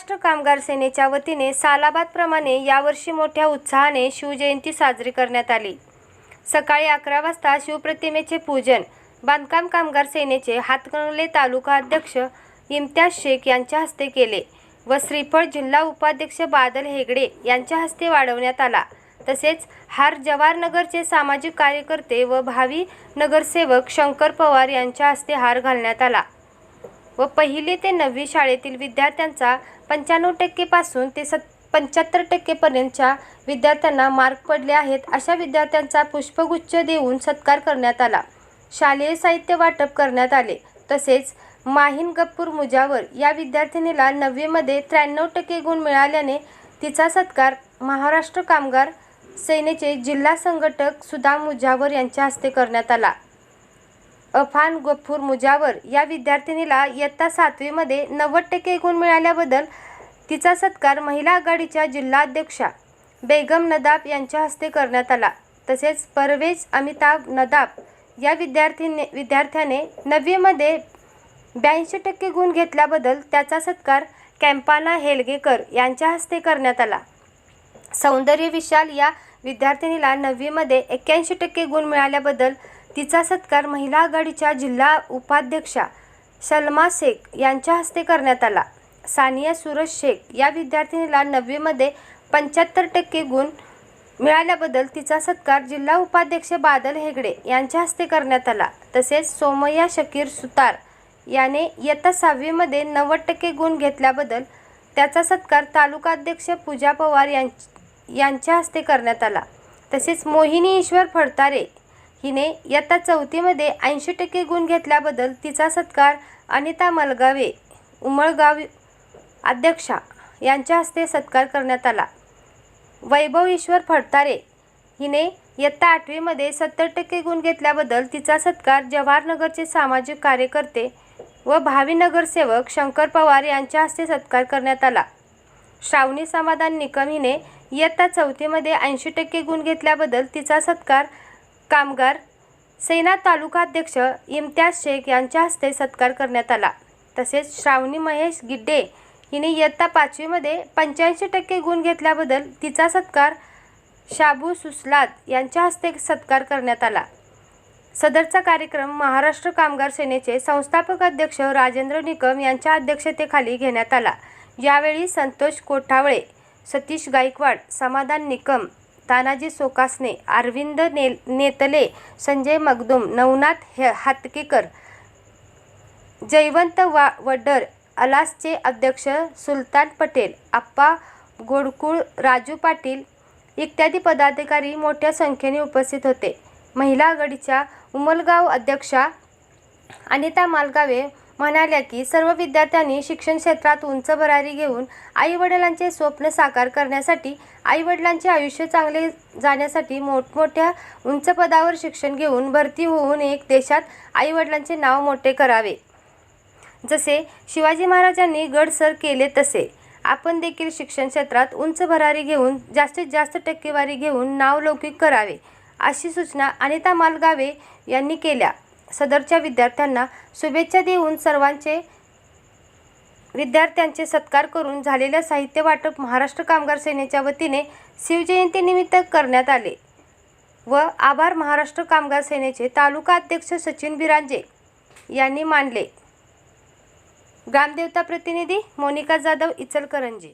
महाराष्ट्र कामगार सेनेच्या वतीने सालाबादप्रमाणे यावर्षी मोठ्या उत्साहाने शिवजयंती साजरी करण्यात आली. सकाळी अकरा वाजता शिवप्रतिमेचे पूजन बांधकाम कामगार सेनेचे हातकणंगले तालुका अध्यक्ष इम्तियाज शेख यांच्या हस्ते केले व श्रीफळ जिल्हा उपाध्यक्ष बादल हेगडे यांच्या हस्ते वाढवण्यात आला. तसेच हार जवाहरनगरचे सामाजिक कार्यकर्ते व भावी नगरसेवक शंकर पवार यांच्या हस्ते हार घालण्यात आला. व पहिली ते नववी शाळेतील विद्यार्थ्यांचा पंच्याण्णव टक्केपासून ते सत पंच्याहत्तर टक्केपर्यंतच्या विद्यार्थ्यांना मार्क पडले आहेत अशा विद्यार्थ्यांचा पुष्पगुच्छ देऊन सत्कार करण्यात आला. शालेय साहित्य वाटप करण्यात आले. तसेच माहीन गप्पूर मुजावर या विद्यार्थिनीला नववीमध्ये त्र्याण्णव टक्के गुण मिळाल्याने तिचा सत्कार महाराष्ट्र कामगार सेनेचे जिल्हा संघटक सुधा मुजावर यांच्या हस्ते करण्यात आला. अफान गफूर मुजावर या विद्यार्थिनीला इयत्ता सातवीमध्ये नव्वद टक्के गुण मिळाल्याबद्दल तिचा सत्कार महिला आघाडीच्या जिल्हाध्यक्षा बेगम नदाब यांच्या हस्ते करण्यात आला. तसेच परवेज अमिताभ नदाब या विद्यार्थीने विद्यार्थ्याने नववीमध्ये ब्याऐंशी टक्के गुण घेतल्याबद्दल त्याचा सत्कार कॅम्पाना हेलगेकर यांच्या हस्ते करण्यात आला. सौंदर्य विशाल या विद्यार्थिनीला नववीमध्ये एक्क्याऐंशी टक्के गुण मिळाल्याबद्दल तिचा सत्कार महिला आघाडीच्या जिल्हा उपाध्यक्षा सलमा शेख यांच्या हस्ते करण्यात आला. सानिया सूरज शेख या विद्यार्थिनीला नववीमध्ये पंच्याहत्तर टक्के गुण मिळाल्याबद्दल तिचा सत्कार जिल्हा उपाध्यक्ष बादल हेगडे यांच्या हस्ते करण्यात आला. तसेच सोमय्या शकीर सुतार याने इयत्ता सहावीमध्ये नव्वद टक्के गुण घेतल्याबद्दल त्याचा सत्कार तालुकाध्यक्ष पूजा पवार यां यांच्या हस्ते करण्यात आला. तसेच मोहिनी ईश्वर फडतारे हिने इयत्ता चौथीमध्ये ऐंशी टक्के गुण घेतल्याबद्दल तिचा सत्कार अनिता मलगावे उमळगाव अध्यक्षा यांच्या हस्ते सत्कार करण्यात आला. वैभव ईश्वर फडतारे हिने इयत्ता आठवीमध्ये सत्तर टक्के गुण घेतल्याबद्दल तिचा सत्कार जवाहरनगरचे सामाजिक कार्यकर्ते व भावी नगरसेवक शंकर पवार यांच्या हस्ते सत्कार करण्यात आला. श्रावणी समाधान निकम हिने इयत्ता चौथीमध्ये ऐंशी टक्के गुण घेतल्याबद्दल तिचा सत्कार कामगार सेना तालुकाध्यक्ष इम्तियाज शेख यांच्या हस्ते सत्कार करण्यात आला. तसेच श्रावणी महेश गिड्डे हिने इयत्ता पाचवीमध्ये पंच्याऐंशी टक्के गुण घेतल्याबद्दल तिचा सत्कार शाबू सुसलाद यांच्या हस्ते सत्कार करण्यात आला. सदरचा कार्यक्रम महाराष्ट्र कामगार सेनेचे संस्थापक अध्यक्ष राजेंद्र निकम यांच्या अध्यक्षतेखाली घेण्यात आला. यावेळी संतोष कोठावळे सतीश गायकवाड समाधान निकम तानाजी सोकासने अरविंद ने नेतले संजय मगदुम नवनाथ हे हातकेकर जयवंत वा वडर अलासचे अध्यक्ष सुलतान पटेल आप्पा गोडकुळ राजू पाटील इत्यादी पदाधिकारी मोठ्या संख्येने उपस्थित होते. महिला आघाडीच्या उमलगाव अध्यक्षा अनिता मालगावे म्हणाल्या की सर्व विद्यार्थ्यांनी शिक्षण क्षेत्रात उंच भरारी घेऊन आईवडिलांचे स्वप्न साकार करण्यासाठी आईवडिलांचे आयुष्य चांगले जाण्यासाठी मोठमोठ्या उंच पदावर शिक्षण घेऊन भरती होऊन एक देशात आईवडिलांचे नाव मोठे करावे. जसे शिवाजी महाराजांनी गडसर केले तसे. आपण देखील शिक्षण क्षेत्रात उंच भरारी घेऊन जास्तीत जास्त टक्केवारी घेऊन नावलौकिक करावे अशी सूचना अनिता मालगावे यांनी केल्या. सदरच्या विद्यार्थ्यांना शुभेच्छा देऊन सर्वांचे विद्यार्थ्यांचे सत्कार करून झालेल्या साहित्य वाटप महाराष्ट्र कामगार सेनेच्या वतीने शिवजयंतीनिमित्त करण्यात आले व आभार महाराष्ट्र कामगार सेनेचे तालुका अध्यक्ष सचिन बिरांजे यांनी मानले. ग्रामदेवता प्रतिनिधी मोनिका जाधव इचलकरंजी